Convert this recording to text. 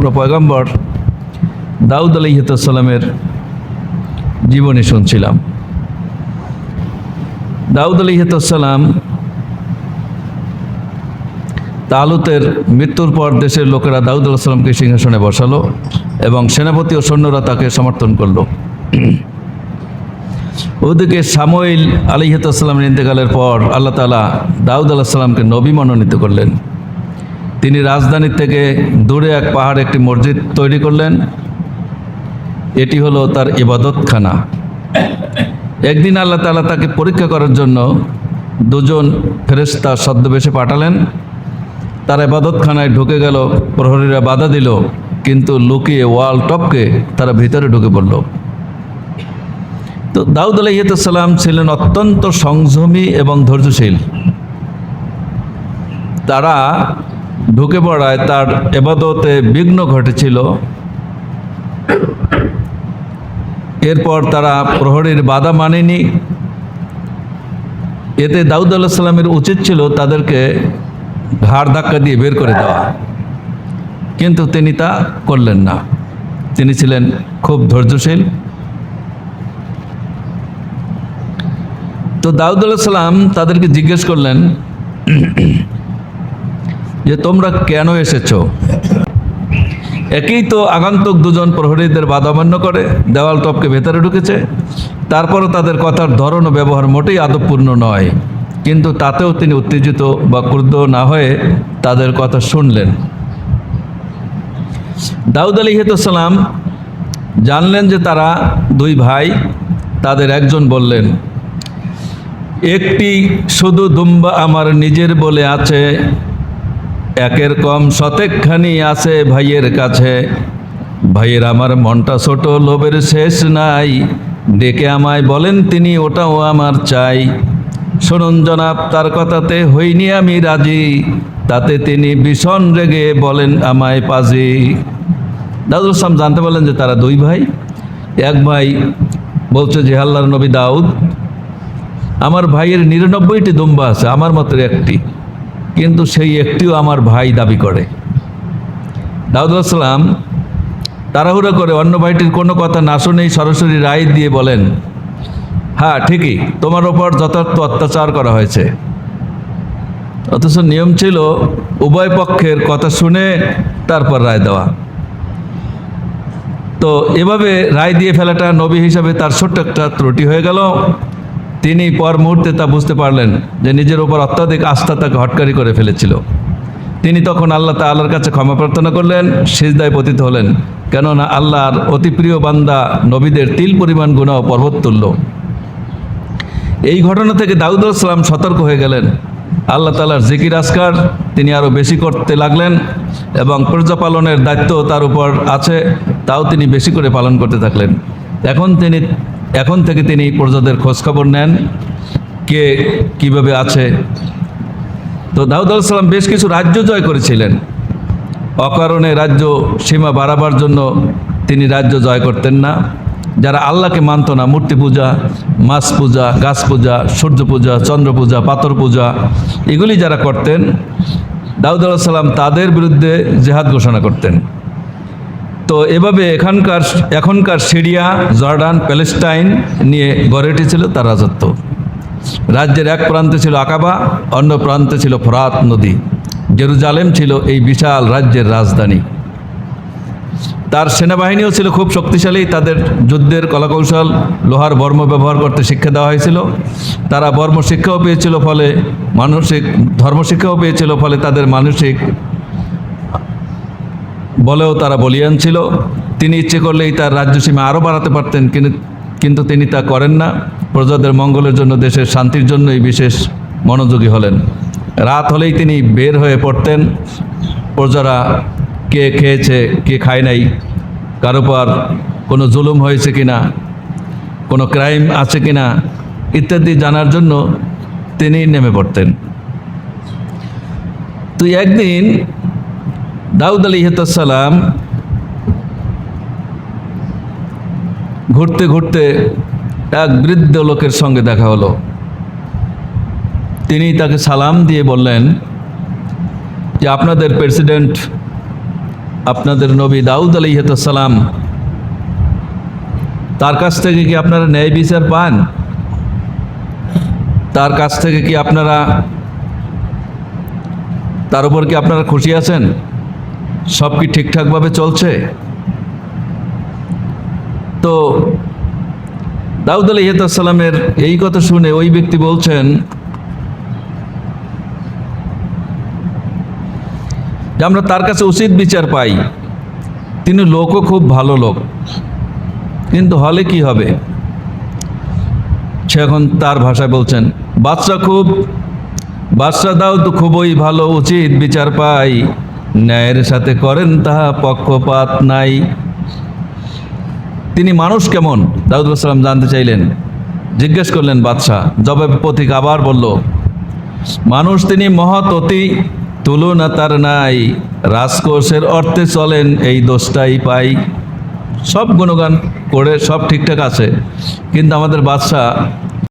আমরা পয়গম্বর দাউদ আলহিতামের জীবনী শুনছিলাম। দাউদ আলহিতাম তালুতের মৃত্যুর পর দেশের লোকেরা দাউদ আলাহিসাল্লামকে সিংহাসনে বসালো এবং সেনাপতি ও সৈন্যরা তাকে সমর্থন করল। ওদিকে সামইল আলিহাতামের ইন্তেকালের পর আল্লাহ তালা দাউদ আলাহিসাল্লামকে নবী মনোনীত করলেন। তিনি রাজধানী থেকে দূরে এক পাহাড়ে একটি মসজিদ তৈরি করলেন। এটি হলো তার ইবাদতখানা। একদিন আল্লাহ তালা তাকে পরীক্ষা করার জন্য দুজন ফেরেস্তা ছদ্মবেশে পাঠালেন। তার ইবাদতখানায় ঢুকে গেল, প্রহরীরা বাধা দিল, কিন্তু লুকিয়ে ওয়াল টপকে তারা ভিতরে ঢুকে পড়ল। তো দাউদ আলহিতাম ছিলেন অত্যন্ত সংযমী এবং ধৈর্যশীল। তারা ঢুকে পড়ায় তার এবাদতে বিঘ্ন ঘটেছিল। এরপর তারা প্রহরীর বাধা মানেনি। এতে দাউদ আল্লাহ সাল্লামের উচিত ছিল তাদেরকে ঘাড় ধাক্কা দিয়ে বের করে দেওয়া। কিন্তু তিনি তা করলেন না। তিনি ছিলেন খুব ধৈর্যশীল। তো দাউদ আল্লাহ সাল্লাম তাদেরকে জিজ্ঞেস করলেন যে তোমরা কেন এসেছ? একই তো আগন্তুক দুজন প্রহরীদের বাধা মান্য করে, দেওয়াল টপকে ভেতরে ঢুকেছে। তারপরও তাদের কথার ধরন ও ব্যবহার মোটেই আদবপূর্ণ নয়। কিন্তু তাতেও তিনি উত্তেজিত বা ক্রুদ্ধ না হয়ে তাদের কথা শুনলেন। দাউদ আলী সালাম জানলেন যে তারা দুই ভাই, তাদের একজন বললেন, একটি শুধু দুম্বা আমার নিজের বলে আছে একের কম শতেকখানি আছে ভাইয়ের কাছে। ভাইয়ের আমার মনটা ছোট, লোভের শেষ নাই। ডেকে আমায় বলেন তিনি ওটাও আমার চাই। শুনুন জনাব, তার কথাতে হইনি আমি রাজি। তাতে তিনি ভীষণ রেগে বলেন আমায় পাজি। দাউদুল ইসলাম জানতে পারলেন যে তারা দুই ভাই। এক ভাই বলছে যে আল্লাহর নবী দাউদ, আমার ভাইয়ের নিরানব্বইটি দুম্বা আছে, আমার মাত্র একটি। কিন্তু সেই একটিও আমার ভাই দাবি করে। দাউদ আসলাম তাড়াহুড়ো করে অন্য ভাইটির কোনো কথা না শুনেই সরাসরি রায় দিয়ে বলেন হ্যাঁ ঠিকই, তোমার ওপর যথার্থ অত্যাচার করা হয়েছে। অথচ নিয়ম ছিল উভয় পক্ষের কথা শুনে তারপর রায় দেওয়া। তো এভাবে রায় দিয়ে ফেলাটা নবী হিসাবে তার ছোট্ট একটা ত্রুটি হয়ে গেল। তিনি পর মুহূর্তে তা বুঝতে পারলেন যে নিজের ওপর অত্যাধিক আস্থা তাকে হটকারি করে ফেলেছিল। তিনি তখন আল্লাহ তাল্লার কাছে ক্ষমা প্রার্থনা করলেন, সিজদায় পতিত হলেন, কেননা আল্লাহর অতি প্রিয় বান্দা নবীদের তিল পরিমাণ গুণা ও পর্বত তুল্য। এই ঘটনা থেকে দাউদ সালাম সতর্ক হয়ে গেলেন। আল্লাহ তালার জিকির আসকার তিনি আরও বেশি করতে লাগলেন এবং প্রজা পালনের দায়িত্ব তার উপর আছে, তাও তিনি বেশি করে পালন করতে থাকলেন। এখন তিনি এখন থেকে তিনি প্রজাদের খোঁজখবর নেন, কে কীভাবে আছে। তো দাউদ সালাম বেশ কিছু রাজ্য জয় করেছিলেন। অকারণে রাজ্য সীমা বাড়াবার জন্য তিনি রাজ্য জয় করতেন না। যারা আল্লাহকে মানত না, মূর্তি পূজা, মাছ পূজা, গাছ পূজা, সূর্য পূজা, চন্দ্র পূজা, পাথর পূজা, এগুলি যারা করতেন, দাউদ সালাম তাদের বিরুদ্ধে জেহাদ ঘোষণা করতেন। তো এভাবে এখানকার, এখনকার সিরিয়া, জর্ডান, প্যালেস্টাইন নিয়ে গড়ে উঠেছিল তার রাজত্ব। রাজ্যের এক প্রান্তে ছিল আকাবা, অন্য প্রান্তে ছিল ফরাত নদী। জেরুজালেম ছিল এই বিশাল রাজ্যের রাজধানী। তার সেনাবাহিনীও ছিল খুব শক্তিশালী, তাদের যুদ্ধের কলাকৌশল, লোহার বর্ম ব্যবহার করতে শিক্ষা দেওয়া হয়েছিল। তারা বর্ম শিক্ষাও পেয়েছিল ফলে মানসিক, ধর্মশিক্ষাও পেয়েছিল ফলে তাদের মানসিক বলেও তারা বলিয়ান ছিল। তিনি ইচ্ছে করলেই তার রাজ্য সীমা আরও বাড়াতে পারতেন কিন্তু তিনি তা করেন না। প্রজাদের মঙ্গলের জন্য দেশের শান্তির জন্যই বিশেষ মনোযোগী হলেন। রাত হলেই তিনি বের হয়ে পড়তেন। প্রজারা কে খেয়েছে, কে খায় নাই, কারও পর কোনো জুলুম হয়েছে কিনা, কোনো ক্রাইম আছে কিনা ইত্যাদি জানার জন্য তিনি নেমে পড়তেন। তো একদিন দাউদ আলী সালাম ঘুরতে ঘুরতে এক বৃদ্ধ লোকের সঙ্গে দেখা হলো। তিনি তাকে সালাম দিয়ে বললেন যে, আপনাদের প্রেসিডেন্ট, আপনাদের নবী দাউদ আলহিসাল্লাম তার কাছ থেকে কি আপনারা ন্যায় বিচার পান? তার কাছ থেকে কি আপনারা, তার উপর কি আপনারা খুশি আছেন? সব কি ঠিকঠাকভাবে চলছে? তো দাউদ আলহিসাল্লামের এই কথা শুনে ওই ব্যক্তি বলছেন, যে আমরা তার কাছে উচিত বিচার পাই। তিনি লোকও খুব ভালো লোক। কিন্তু হলে কি হবে? সে এখন তার ভাষায় বলছেন, বাদশা খুব, বাদশা দাও তো খুবই ভালো, উচিত বিচার পাই। ন্যায়ের সাথে করেন, তাহা পক্ষপাত নাই। তিনি মানুষ কেমন? দাউদুল্লাহাম জানতে চাইলেন। জিজ্ঞেস করলেন, বাদশাহ, জবাব পথিক আবার বলল, মানুষ তিনি মহৎ অতি তুলনা তার নাই। রাজকোষের অর্থে চলেন, এই দোষটাই পাই। সব গুণগান করে সব ঠিকঠাক আছে। কিন্তু আমাদের বাদশাহ